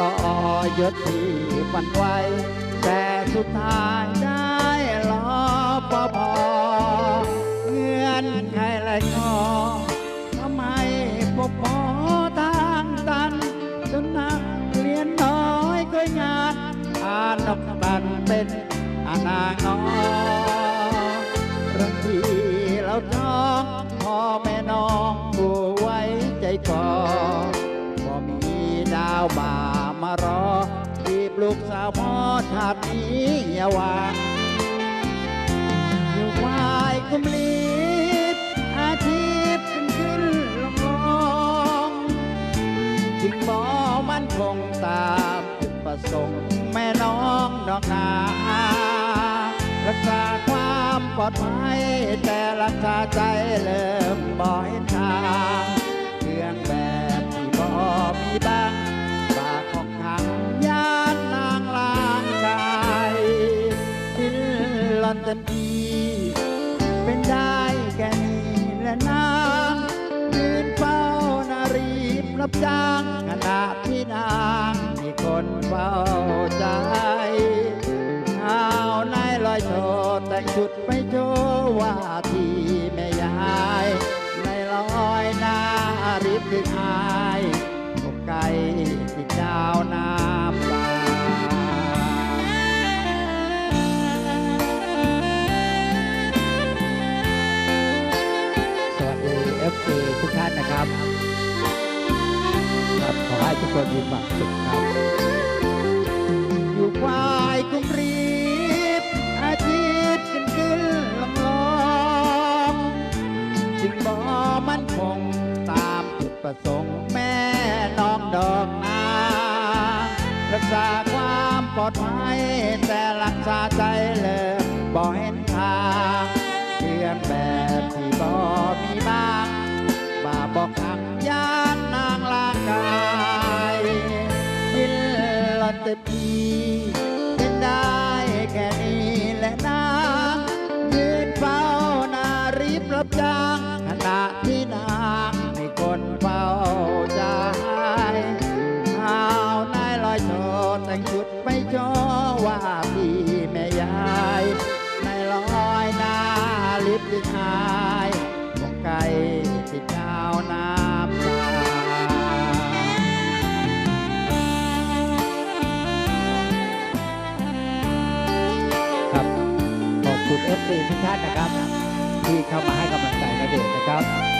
ต่อต่อยศที่ฝันไว้ แต่สุดท้ายได้รอปภเงื่อนไขไรงอทำไมพบพอทางตันจนนักเรียนน้อยก็งานอ่านนกตันเป็นอานางน้อย พอชาตินี้อย่าวางอยู่วายกุมลีดอาชีพขึ้นขึ้นลงลงจึงบอมันคงตามจุดประสงค์แม่น้องดอกนารักษาความปลอดภัยแต่รักษาใจเริ่มบ่อย เต็มทีเป็นได้แค่นี้และนางยืนเฝ้านารีบรับจ้างขณะที่นางมีคนเฝ้าใจข้าวนายลอยโชว์แต่งชุดไปโชว์ว่าที่แม่ยายในลอยนาริบดึงอา กคนมีความสุขครับอยู่ควายกุมรีบ อาชีพขึ้นขึ้นลงลองจึงบ่มันคงตามจุดประสงค์แม่น้องดอกนารักษาความปลอดภัยแต่รักษาใจเลยบ่เห็น หล่อนเต็มทีเป็นได้แค่นี้แหละนายืนเฝ้านารีบรับจ้างขณะที่นางมีคนเฝ้าใจข้าวนายลอยโชแต่งชุดไปโชว์ว่าพี่แม่ยายในลอยน้าลิบดินอา ทุกท่านนะครับ ที่เข้ามาให้กำลังใจนเดชน์นะครับ